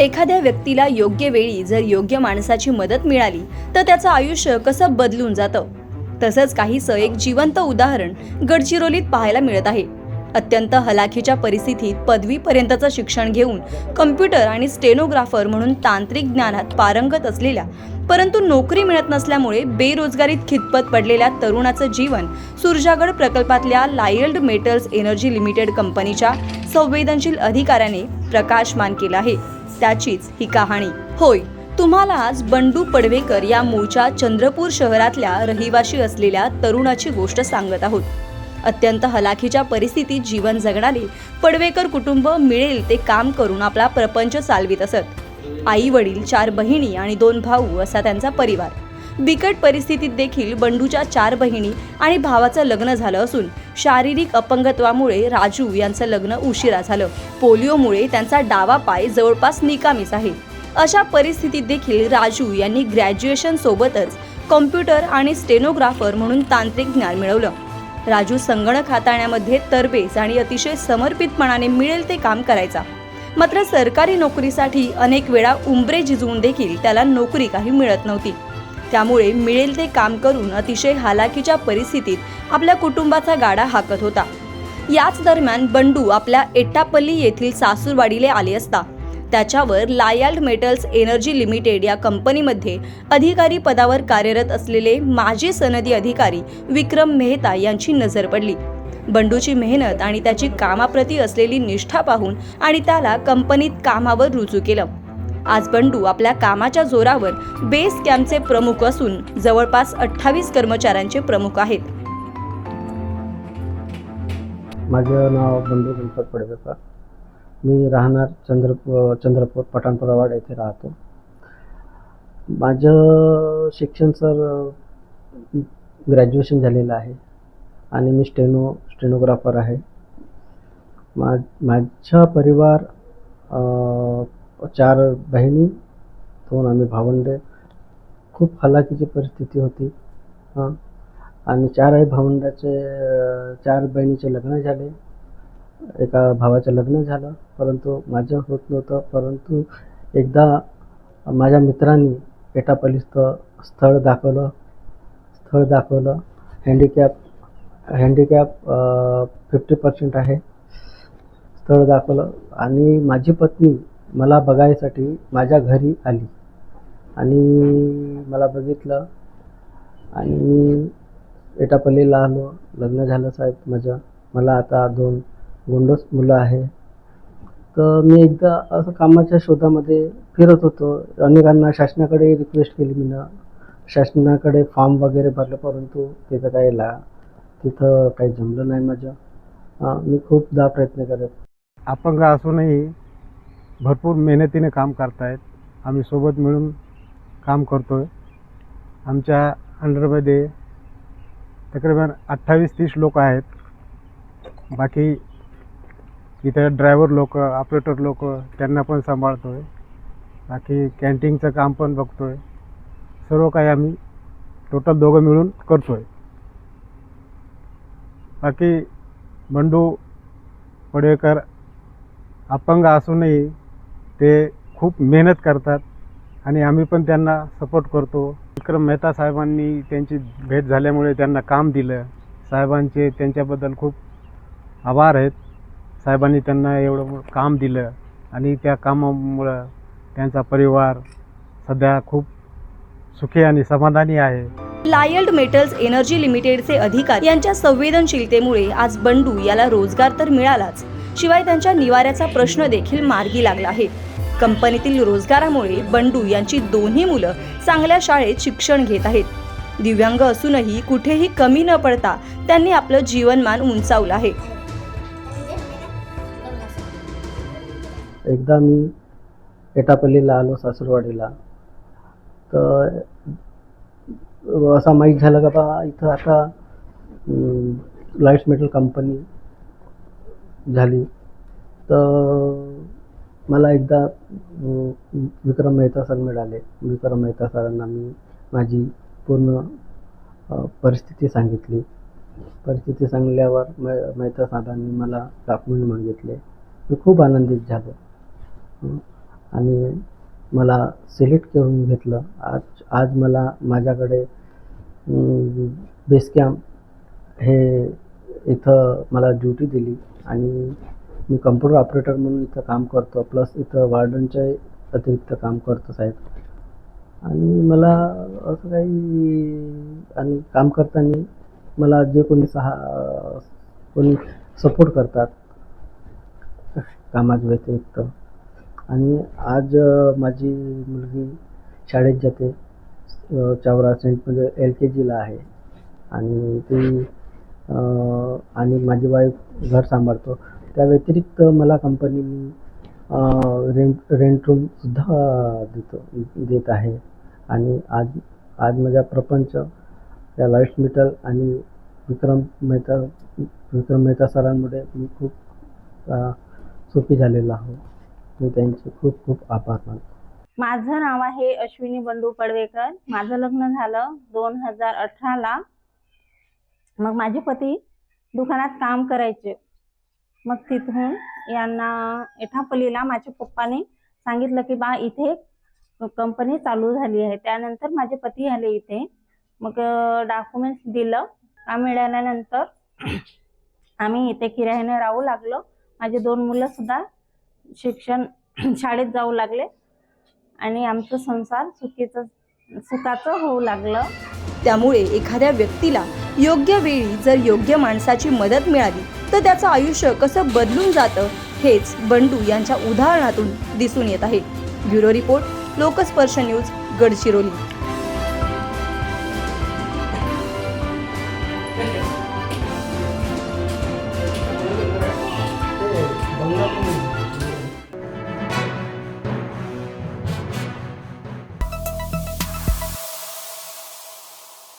एखाद्या व्यक्तीला योग्य वेळी जर योग्य माणसाची मदत मिळाली तर त्याचं आयुष्य कसं बदलून जातं? तसंच काहीसं एक जिवंत उदाहरण गडचिरोलीत पाहायला मिळत आहे. अत्यंत हलाखीच्या परिस्थितीत पदवीपर्यंतचं शिक्षण घेऊन कम्प्युटर आणि स्टेनोग्राफर म्हणून तांत्रिक ज्ञानात पारंगत असलेल्या परंतु नोकरी मिळत नसल्यामुळे बेरोजगारीत खितपत पडलेल्या तरुणाचं जीवन सुरजागड प्रकल्पातल्या लायल्ड मेटल्स एनर्जी लिमिटेड कंपनीच्या संवेदनशील अधिकाऱ्याने प्रकाशमान केलं आहे. त्याचीच ही कहाणी. होय तुम्हाला आज बंडू पडवेकर या मूळच्या चंद्रपूर शहरातल्या रहिवाशी असलेल्या तरुणाची गोष्ट सांगत आहोत. अत्यंत हलाखीच्या परिस्थितीत जीवन जगणारे पडवेकर कुटुंब मिळेल ते काम करून आपला प्रपंच चालवित असत. आई वडील चार बहिणी आणि दोन भाऊ असा त्यांचा परिवार. बिकट परिस्थितीत देखील बंडूच्या चार बहिणी आणि भावाचं लग्न झालं असून शारीरिक अपंगत्वामुळे राजू यांचं लग्न उशिरा झालं. पोलिओमुळे त्यांचा डावा पाय जवळपास निकामीच आहे. अशा परिस्थितीत देखील राजू यांनी ग्रॅज्युएशन सोबतच कॉम्प्युटर आणि स्टेनोग्राफर म्हणून तांत्रिक ज्ञान मिळवलं. राजू संगणक हाताळण्यामध्ये तरबेज आणि अतिशय समर्पितपणाने मिळेल ते काम करायचा. मात्र सरकारी नोकरीसाठी अनेक वेळा उंबरे झिजवून देखील त्याला नोकरी काही मिळत नव्हती. त्यामुळे मिळेल ते काम करून अतिशय हालाकीच्या परिस्थितीत आपल्या कुटुंबाचा गाडा हाकत होता. याच दरम्यान बंडू आपल्या एट्टापल्ली येथील सासूरवाडीले आले असता. त्याच्यावर लायाल्ड मेटल्स एनर्जी लिमिटेड या कंपनीमध्ये अधिकारी पदावर कार्यरत असलेले माजी सनदी अधिकारी विक्रम मेहता यांची नजर पडली. बंडूची मेहनत आणि त्याची कामाप्रती असलेली निष्ठा पाहून आणि त्याला कंपनीत कामावर रुजू केलं. आज बंडू आपल्या कामाच्या जोरावर बेस कॅम्पचे प्रमुख असून जवळपास अठ्ठावीस कर्मचाऱ्यांचे प्रमुख आहेत. माझं नाव बंडू गणपत पडवेकर मी राहणार चंद्रपूर चंद्रपूर पठाणपुरावाड येथे राहतो. माझं शिक्षण सर ग्रॅज्युएशन झालेलं आहे आणि मी स्टेनो स्टेनोग्राफर आहे. मा माझा परिवार चार बहिणी दोन आम्ही भावंडे खूप हलाखीची परिस्थिती होती। हां आणि चारही भावंडाचे चार बहिणीचे लग्न झाले एका भावाचं लग्न झालं परंतु माझं होत नव्हतं परंतु एकदा माझ्या मित्रांनी पेटापल्लीत स्थळ दाखवलं स्थळ दाखवलं हँडिकॅप हँडिकॅप फिफ्टी पर्सेंट आहे स्थळ दाखवलं. आणि माझी पत्नी मला बघायसाठी माझ्या घरी आली. आणि मला बघितलं. आणि मी एटापल्लीला आलो. लग्न झालं साहेब माझं मला आता दोन गोंडस मुलं आहे तर मी एकदा असं कामाच्या शोधामध्ये फिरत होतो. अनेकांना शासनाकडे रिक्वेस्ट केली मी शासनाकडे फॉर्म वगैरे भरलं परंतु तिथं काही ला तिथं काही जमलं नाही माझं मी खूपदा प्रयत्न करत. अपंग असूनही भरपूर मेहनतीने काम करतायत. आम्ही सोबत मिळून काम करतो आहे आमच्या अंडरमध्ये तकरीबन अठ्ठावीस तीस लोक आहेत. बाकी इथं ड्रायव्हर लोक ऑपरेटर लोक त्यांना पण सांभाळतो आहे बाकी कॅन्टीनचं काम पण बघतो आहे सर्व काही आम्ही टोटल दोघं मिळून करतो आहे बाकी बंडू पडवेकर अपंग असूनही ते खूप मेहनत करतात आणि आम्ही पण त्यांना सपोर्ट करतो. विक्रम मेहता साहेबांनी त्यांची भेट झाल्यामुळे त्यांना काम दिलं. साहेबांचे त्यांच्याबद्दल खूप आभार आहेत. साहेबांनी त्यांना एवढं काम दिलं आणि त्या कामामुळं त्यांचा परिवार सध्या खूप सुखी आणि समाधानी आहे. लायल्ड मेटल्स एनर्जी लिमिटेडचे अधिकारी यांच्या संवेदनशीलतेमुळे आज बंडू याला रोजगार तर मिळालाच. शिवाय त्यांच्या निवाऱ्याचा प्रश्न देखील मार्गी लागला आहे. कंपनीतील रोजगारामुळे बंडू यांची दोन्ही मुलं चांगल्या शाळेत शिक्षण घेत आहेत. दिव्यांग असूनही कुठेही कमी न पडता त्यांनी आपलं जीवनमान उंचावलं आहे. एकदा मी एटापल्लीला आलो सासरवाडीला तर असा माहीत झालं का बा इथं आता लाईट्स मेटल कंपनी झाली. तर मला एकदा विक्रम मेहता सर मिळाले. विक्रम मेहता सरांना मी माझी पूर्ण परिस्थिती सांगितली. परिस्थिती सांगल्यावर मे मेहता साहेबांनी मला डॉक्युमेंट मागितले. मी खूप आनंदित झालो. आणि मला सिलेक्ट करून घेतलं. आज आज मला माझ्याकडे बेस कॅम्प हे इथं मला ड्युटी दिली. आणि मी कम्प्युटर ऑपरेटर म्हणून इथं काम करतो प्लस इथं वार्डनच्या अतिरिक्त काम करतो साहेब. आणि मला असं काही आणि काम करताना मला जे कोणी सहा कोणी सपोर्ट करतात कामाच्या व्यतिरिक्त. आणि आज माझी मुलगी शाळेत जाते अ, चावरा सेंटमध्ये म्हणजे एल के जीला आहे. आणि ती आणि माझी वाईफ घर सांभाळतो. त्या व्यतिरिक्त मला कंपनीने रेंट रेंट रूमसुद्धा देतो देत आहे. आणि आज आज माझा प्रपंच या लाइट मिटल आणि विक्रम मेहता विक्रम मेहता सरांमुळे मी खूप सुखी झालेलो आहो. मी त्यांचे खूप खूप आभार मानतो. माझं नाव आहे अश्विनी बंडू पडवेकर. माझं लग्न झालं दोन हजार अठराला. मग माझे पती दुकानात काम करायचे. मग तिथून यांना एठापल्लीला माझ्या पप्पाने सांगितलं की बा इथे कंपनी चालू झाली आहे. त्यानंतर माझे पती आले इथे. मग डॉक्युमेंट्स दिलं. काम मिळाल्यानंतर आम्ही इथे किरायाने राहू लागलो. माझे दोन मुलं सुद्धा शिक्षण शाळेत जाऊ लागले. आणि आमचं संसार सुखीचं सुखाचं होऊ लागलं. त्यामुळे एखाद्या व्यक्तीला योग्य वेळी जर योग्य माणसाची मदत मिळाली तर त्याचं आयुष्य कसं बदलून जातं हेच बंडू यांच्या उदाहरणातून दिसून येत आहे. Bureau report Loksparsh news Gadchiroli.